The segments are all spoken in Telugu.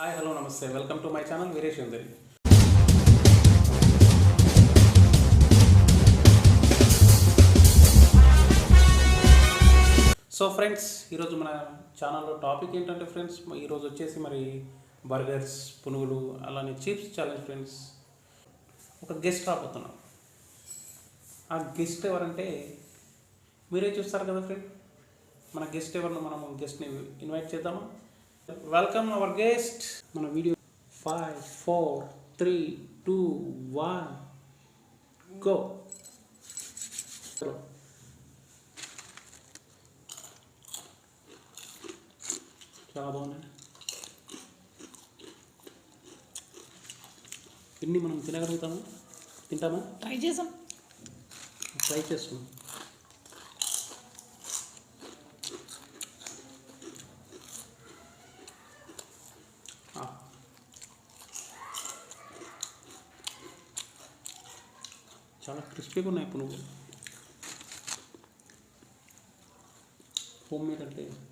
Hi hello namaste. Welcome to my channel Veeresh ఉంది సో ఫ్రెండ్స్ ఈరోజు మన ఛానల్లో టాపిక్ ఏంటంటే ఫ్రెండ్స్ ఈరోజు వచ్చేసి మరి బర్గర్స్ పునుగులు అలానే చిప్స్ ఛాలెంజ్ ఫ్రెండ్స్. ఒక గెస్ట్ రాబోతున్నాం. ఆ గెస్ట్ ఎవరంటే మీరే చూస్తారు కదా ఫ్రెండ్? మన గెస్ట్ ఎవరిని మనం గెస్ట్ని ఇన్వైట్ చేద్దామా? వెల్కమ్ అవర్ గెస్ట్ మన video five four three two one go చాలా బాగుందండి ఇన్ని మనం తినగలుగుతామా? తింటామా? ట్రై చేసాం. ట్రై చేస్తున్నాం. को ना अपन होम में करते हैं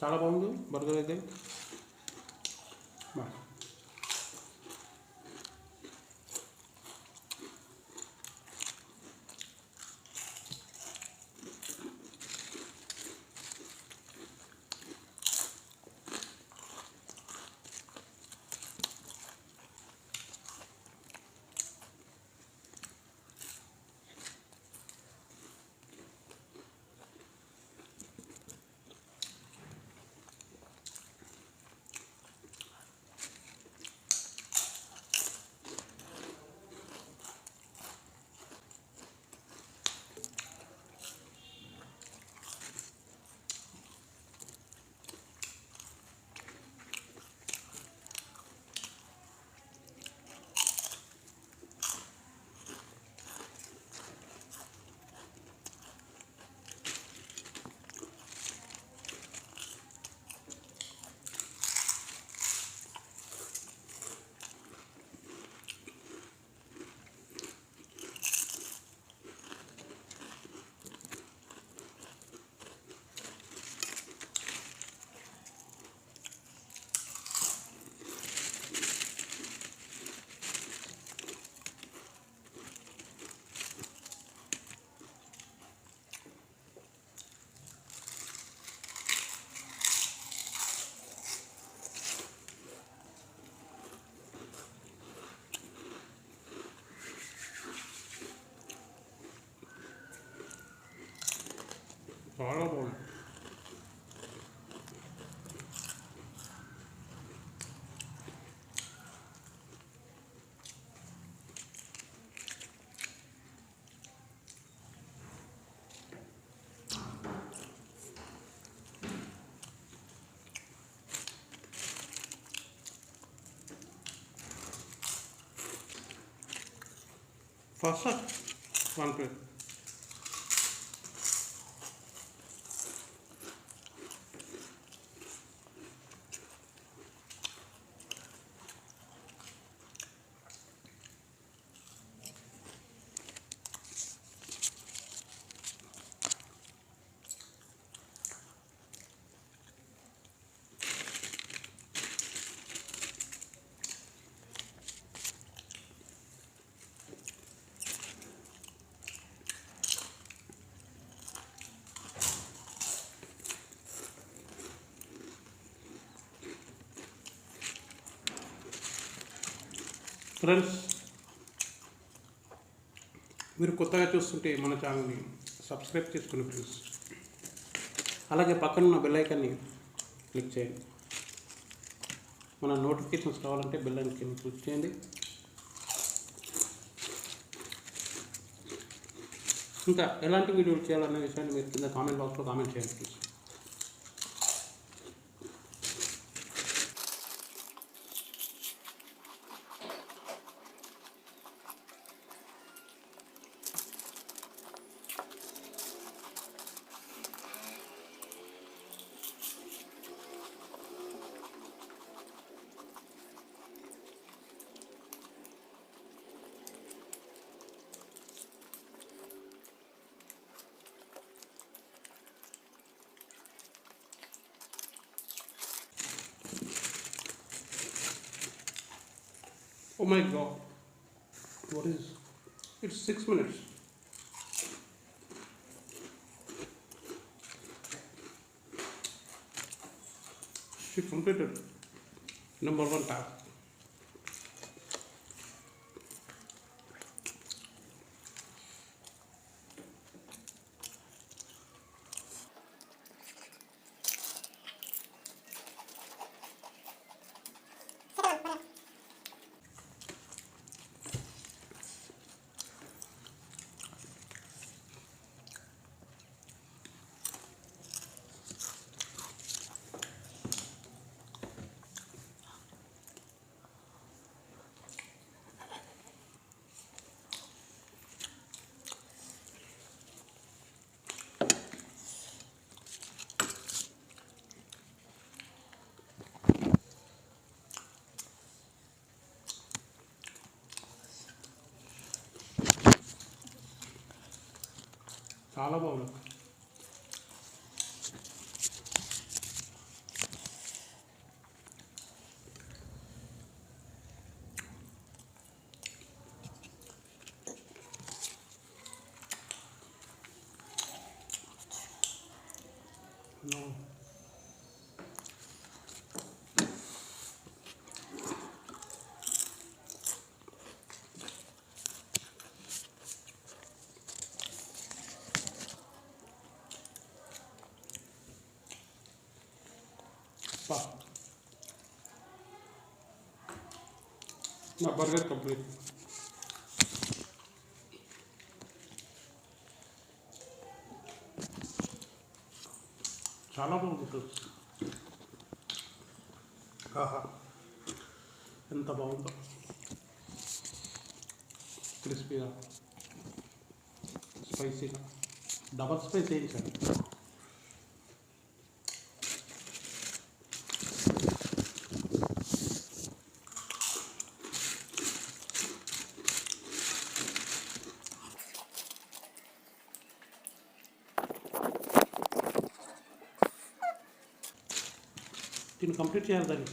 చాలా బాగుంది బర్గర్ అయితే फ़सल वन पे ఫ్రెండ్స్ మీరు కొత్తగా చూస్తుంటే మన ఛానల్ని సబ్స్క్రైబ్ చేసుకుని ప్లీజ్ అలాగే పక్కన ఉన్న బెల్ ఐకాన్ని క్లిక్ చేయండి. మన నోటిఫికేషన్స్ కావాలంటే బెల్ ఐకాన్ని క్లిక్ చేయండి. ఇంకా ఎలాంటి వీడియోలు చేయాలనే విషయాన్ని మీరు కింద కామెంట్ బాక్స్లో కామెంట్ చేయండి please Oh my god. What is it's six minutes. She completed number one task. చాలా బాగుంది. నా బర్గర్ కంప్లీట్ చాలా బాగుంది ఫ్రెండ్స్ ఆహా ఎంత బాగుందో క్రిస్పీగా స్పైసీగా డబల్ స్పైస్ వేయించాను దీన్ని కంప్లీట్ చేయాలి దాన్ని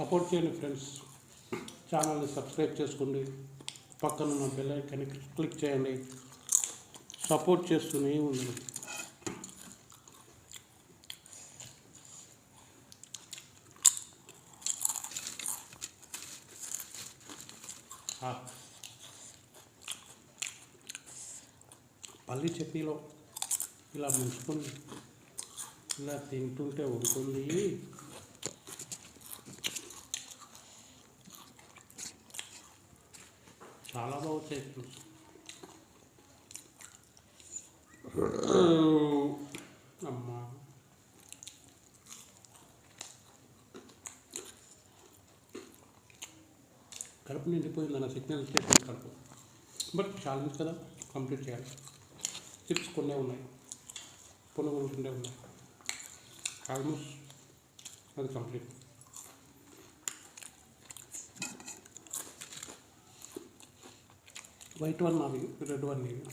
సపోర్ట్ చేయండి ఫ్రెండ్స్. ఛానల్ని సబ్స్క్రైబ్ చేసుకోండి. పక్కన ఉన్న బెల్ ఐకాన్ని క్లిక్ చేయండి. సపోర్ట్ చేస్తూనే ఉండండి. పల్లి చట్నీలో ఇలా ముంచుకొని ఇలా తింటుంటే ఉంటుంది చాలా బాగా బాగుంటాయి అమ్మా. కడుపు నిండిపోయింది అన్న సిగ్నల్ ఇచ్చేసింది కడుపు. బట్ ఛాలెంజ్ కదా కంప్లీట్ చేయాలి. చిప్స్ కొన్నే ఉన్నాయి. పునుగులు ఉండే ఉన్నాయి. ఆల్మోస్ట్ అది కంప్లీట్. వైట్ వన్ నాది రెడ్ వన్ నీది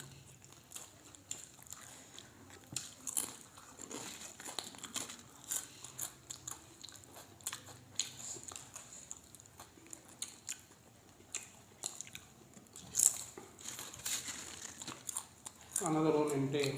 another one intake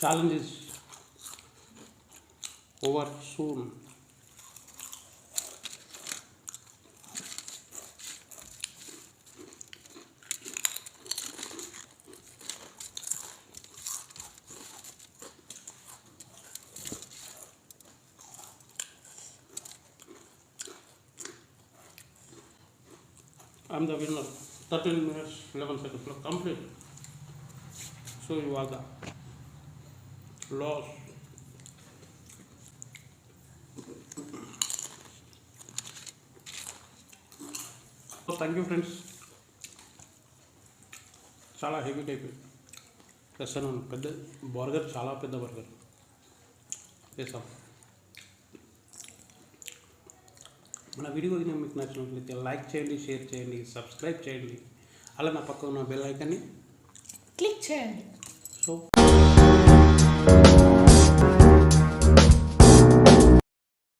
challenge is over soon. I'm the winner. 13 minutes, 11 seconds, complete. So you are the loss. Thank you friends చాలా హెవీ టైప్. వేస్తాను పెద్ద బర్గర్ చాలా పెద్ద బర్గర్. వేసాం మన వీడియో కనుక మీకు నచ్చినట్లయితే లైక్ చేయండి షేర్ చేయండి సబ్స్క్రైబ్ చేయండి. అలా నా పక్క ఉన్న బెల్ ఐకాన్ని క్లిక్ చేయండి.